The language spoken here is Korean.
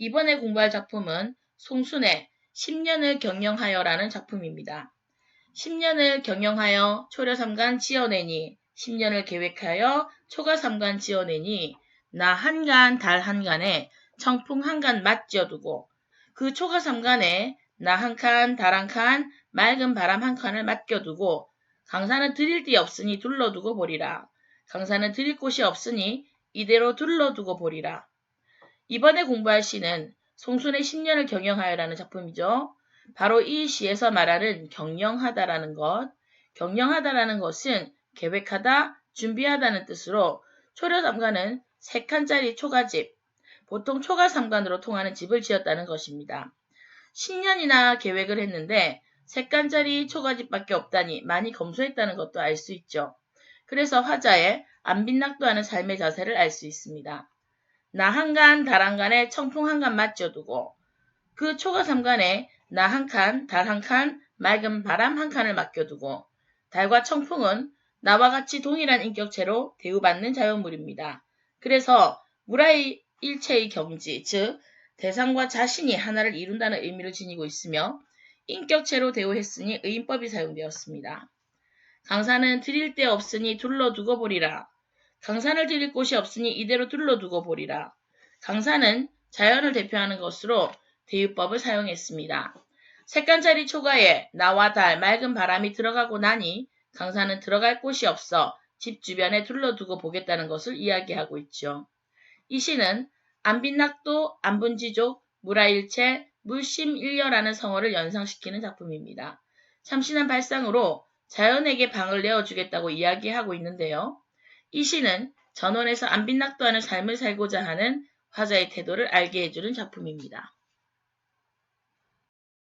이번에 공부할 작품은 송순의 10년을 경영하여 라는 작품입니다. 10년을 경영하여 초려삼간 지어내니 10년을 계획하여 초가삼간 지어내니 나 한간 달 한간에 청풍 한간 맞지어두고 그 초가삼간에 나 한 칸 달 한 칸 맑은 바람 한 칸을 맡겨두고 강산은 드릴 데 없으니 둘러두고 보리라. 강산은 드릴 곳이 없으니 이대로 둘러두고 보리라. 이번에 공부할 시는 송순의 10년을 경영하여라는 작품이죠. 바로 이 시에서 말하는 경영하다라는 것, 경영하다라는 것은 계획하다, 준비하다는 뜻으로 초려삼간은 3칸짜리 초가집, 보통 초가삼간으로 통하는 집을 지었다는 것입니다. 10년이나 계획을 했는데 3칸짜리 초가집밖에 없다니 많이 검소했다는 것도 알 수 있죠. 그래서 화자의 안 빈낙도하는 삶의 자세를 알 수 있습니다. 나 한간, 달 한간에 청풍 한 간 맞춰두고 그 초가 삼간에 나 한 칸, 달 한 칸, 맑은 바람 한 칸을 맡겨두고 달과 청풍은 나와 같이 동일한 인격체로 대우받는 자연물입니다. 그래서 무라의 일체의 경지, 즉 대상과 자신이 하나를 이룬다는 의미를 지니고 있으며 인격체로 대우했으니 의인법이 사용되었습니다. 강산은 드릴 데 없으니 둘러두고 보리라. 강산을 드릴 곳이 없으니 이대로 둘러두고 보리라. 강산은 자연을 대표하는 것으로 대유법을 사용했습니다. 색간짜리 초가에 나와 달, 맑은 바람이 들어가고 나니 강산은 들어갈 곳이 없어 집 주변에 둘러두고 보겠다는 것을 이야기하고 있죠. 이 시는 안빈낙도, 안분지족, 무라일체, 물심일려라는 성어를 연상시키는 작품입니다. 참신한 발상으로 자연에게 방을 내어주겠다고 이야기하고 있는데요. 이 시는 전원에서 안빈낙도 하는 삶을 살고자 하는 화자의 태도를 알게 해주는 작품입니다.